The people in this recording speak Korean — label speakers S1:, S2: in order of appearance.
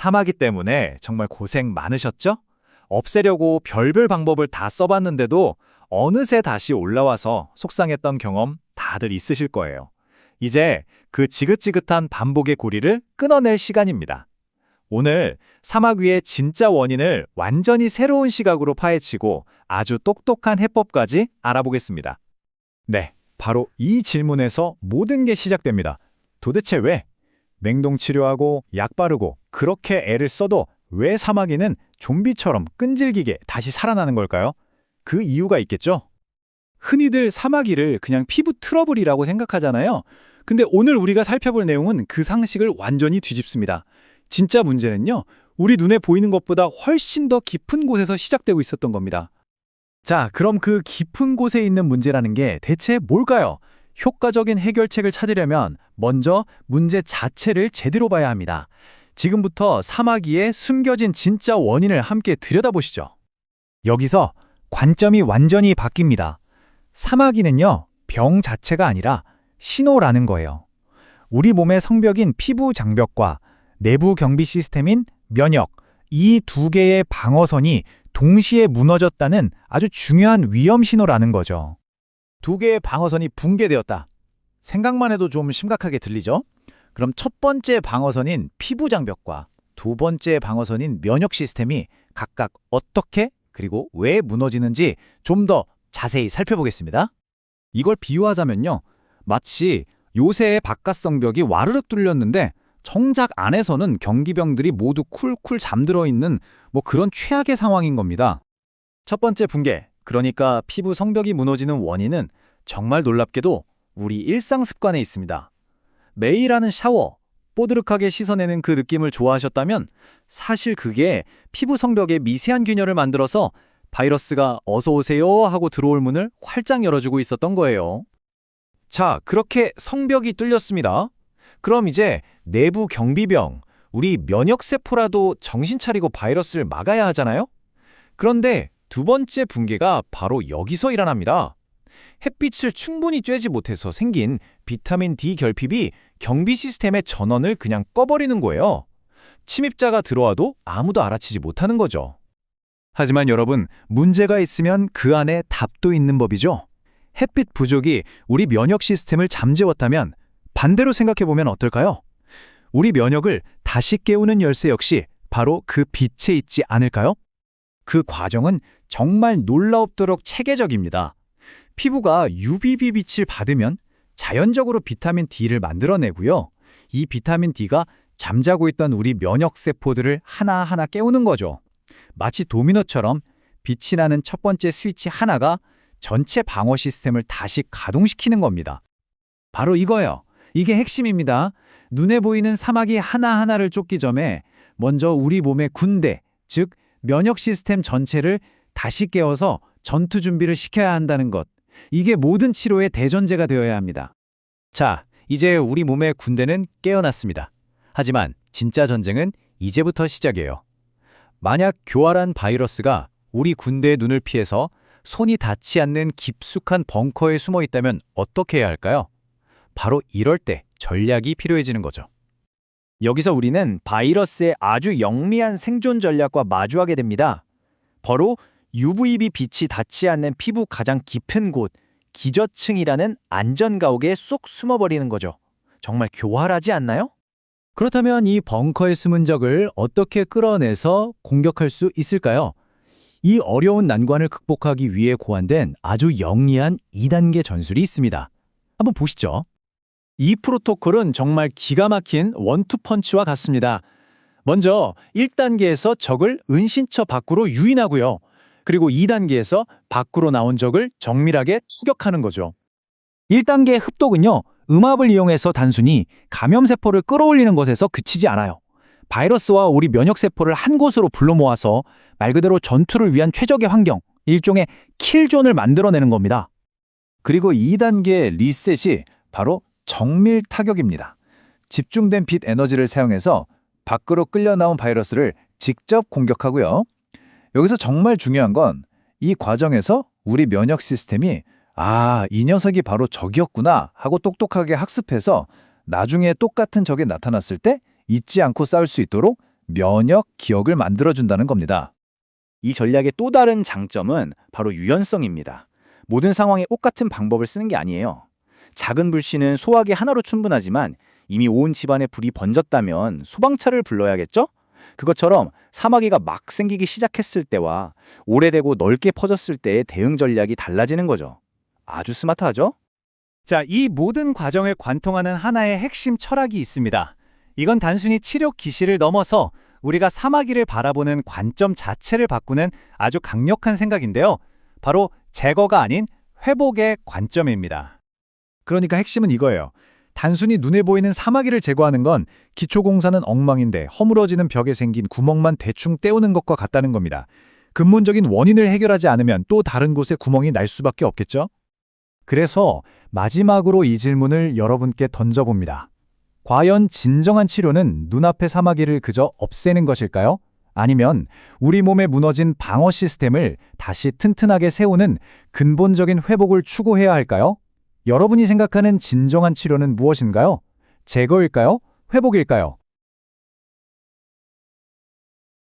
S1: 사마귀 때문에 정말 고생 많으셨죠? 없애려고 별별 방법을 다 써봤는데도 어느새 다시 올라와서 속상했던 경험 다들 있으실 거예요. 이제 그 지긋지긋한 반복의 고리를 끊어낼 시간입니다. 오늘 사마귀의 진짜 원인을 완전히 새로운 시각으로 파헤치고 아주 똑똑한 해법까지 알아보겠습니다.
S2: 네, 바로 이 질문에서 모든 게 시작됩니다. 도대체 왜? 냉동 치료하고 약 바르고 그렇게 애를 써도 왜 사마귀는 좀비처럼 끈질기게 다시 살아나는 걸까요? 그 이유가 있겠죠? 흔히들 사마귀를 그냥 피부 트러블이라고 생각하잖아요. 근데 오늘 우리가 살펴볼 내용은 그 상식을 완전히 뒤집습니다. 진짜 문제는요, 우리 눈에 보이는 것보다 훨씬 더 깊은 곳에서 시작되고 있었던 겁니다. 자, 그럼 그 깊은 곳에 있는 문제라는 게 대체 뭘까요? 효과적인 해결책을 찾으려면 먼저 문제 자체를 제대로 봐야 합니다. 지금부터 사마귀의 숨겨진 진짜 원인을 함께 들여다보시죠. 여기서 관점이 완전히 바뀝니다. 사마귀는요, 병 자체가 아니라 신호라는 거예요. 우리 몸의 성벽인 피부 장벽과 내부 경비 시스템인 면역, 이 두 개의 방어선이 동시에 무너졌다는 아주 중요한 위험 신호라는 거죠. 두 개의 방어선이 붕괴되었다. 생각만 해도 좀 심각하게 들리죠? 그럼 첫 번째 방어선인 피부 장벽과 두 번째 방어선인 면역 시스템이 각각 어떻게 그리고 왜 무너지는지 좀 더 자세히 살펴보겠습니다. 이걸 비유하자면요. 마치 요새의 바깥 성벽이 와르륵 뚫렸는데 정작 안에서는 경기병들이 모두 쿨쿨 잠들어 있는 뭐 그런 최악의 상황인 겁니다. 첫 번째 붕괴, 그러니까 피부 성벽이 무너지는 원인은 정말 놀랍게도 우리 일상 습관에 있습니다. 매일 하는 샤워, 뽀드득하게 씻어내는 그 느낌을 좋아하셨다면 사실 그게 피부 성벽에 미세한 균열을 만들어서 바이러스가 어서 오세요 하고 들어올 문을 활짝 열어주고 있었던 거예요. 자, 그렇게 성벽이 뚫렸습니다. 그럼 이제 내부 경비병, 우리 면역세포라도 정신 차리고 바이러스를 막아야 하잖아요? 그런데 두 번째 붕괴가 바로 여기서 일어납니다. 햇빛을 충분히 쬐지 못해서 생긴 비타민 D 결핍이 경비 시스템의 전원을 그냥 꺼버리는 거예요. 침입자가 들어와도 아무도 알아채지 못하는 거죠. 하지만 여러분, 문제가 있으면 그 안에 답도 있는 법이죠. 햇빛 부족이 우리 면역 시스템을 잠재웠다면 반대로 생각해보면 어떨까요? 우리 면역을 다시 깨우는 열쇠 역시 바로 그 빛에 있지 않을까요? 그 과정은 정말 놀라웁도록 체계적입니다. 피부가 UVB 빛을 받으면 자연적으로 비타민 D를 만들어내고요. 이 비타민 D가 잠자고 있던 우리 면역 세포들을 하나하나 깨우는 거죠. 마치 도미노처럼 빛이 나는 첫 번째 스위치 하나가 전체 방어 시스템을 다시 가동시키는 겁니다. 바로 이거예요. 이게 핵심입니다. 눈에 보이는 사마귀 하나하나를 쫓기 전에 먼저 우리 몸의 군대, 즉 면역 시스템 전체를 다시 깨워서 전투 준비를 시켜야 한다는 것. 이게 모든 치료의 대전제가 되어야 합니다. 자, 이제 우리 몸의 군대는 깨어났습니다. 하지만 진짜 전쟁은 이제부터 시작이에요. 만약 교활한 바이러스가 우리 군대의 눈을 피해서 손이 닿지 않는 깊숙한 벙커에 숨어 있다면 어떻게 해야 할까요? 바로 이럴 때 전략이 필요해지는 거죠. 여기서 우리는 바이러스의 아주 영리한 생존 전략과 마주하게 됩니다. 바로 UVB 빛이 닿지 않는 피부 가장 깊은 곳, 기저층이라는 안전 가옥에 쏙 숨어버리는 거죠. 정말 교활하지 않나요? 그렇다면 이 벙커의 숨은 적을 어떻게 끌어내서 공격할 수 있을까요? 이 어려운 난관을 극복하기 위해 고안된 아주 영리한 2단계 전술이 있습니다. 한번 보시죠. 이 프로토콜은 정말 기가 막힌 원투펀치와 같습니다. 먼저 1단계에서 적을 은신처 밖으로 유인하고요. 그리고 2단계에서 밖으로 나온 적을 정밀하게 추격하는 거죠. 1단계 흡독은요. 음압을 이용해서 단순히 감염세포를 끌어올리는 것에서 그치지 않아요. 바이러스와 우리 면역세포를 한 곳으로 불러 모아서 말 그대로 전투를 위한 최적의 환경, 일종의 킬존을 만들어내는 겁니다. 그리고 2단계 리셋이 바로 정밀 타격입니다. 집중된 빛 에너지를 사용해서 밖으로 끌려 나온 바이러스를 직접 공격하고요. 여기서 정말 중요한 건 이 과정에서 우리 면역 시스템이 아, 이 녀석이 바로 적이었구나 하고 똑똑하게 학습해서 나중에 똑같은 적이 나타났을 때 잊지 않고 싸울 수 있도록 면역, 기억을 만들어준다는 겁니다.
S3: 이 전략의 또 다른 장점은 바로 유연성입니다. 모든 상황에 똑같은 방법을 쓰는 게 아니에요. 작은 불씨는 소화기 하나로 충분하지만 이미 온 집안에 불이 번졌다면 소방차를 불러야겠죠? 그것처럼 사마귀가 막 생기기 시작했을 때와 오래되고 넓게 퍼졌을 때의 대응 전략이 달라지는 거죠. 아주 스마트하죠?
S1: 자, 이 모든 과정을 관통하는 하나의 핵심 철학이 있습니다. 이건 단순히 치료 기시를 넘어서 우리가 사마귀를 바라보는 관점 자체를 바꾸는 아주 강력한 생각인데요. 바로 제거가 아닌 회복의 관점입니다.
S2: 그러니까 핵심은 이거예요. 단순히 눈에 보이는 사마귀를 제거하는 건 기초공사는 엉망인데 허물어지는 벽에 생긴 구멍만 대충 때우는 것과 같다는 겁니다. 근본적인 원인을 해결하지 않으면 또 다른 곳에 구멍이 날 수밖에 없겠죠? 그래서 마지막으로 이 질문을 여러분께 던져봅니다. 과연 진정한 치료는 눈앞의 사마귀를 그저 없애는 것일까요? 아니면 우리 몸에 무너진 방어 시스템을 다시 튼튼하게 세우는 근본적인 회복을 추구해야 할까요? 여러분이 생각하는 진정한 치료는 무엇인가요? 제거일까요? 회복일까요?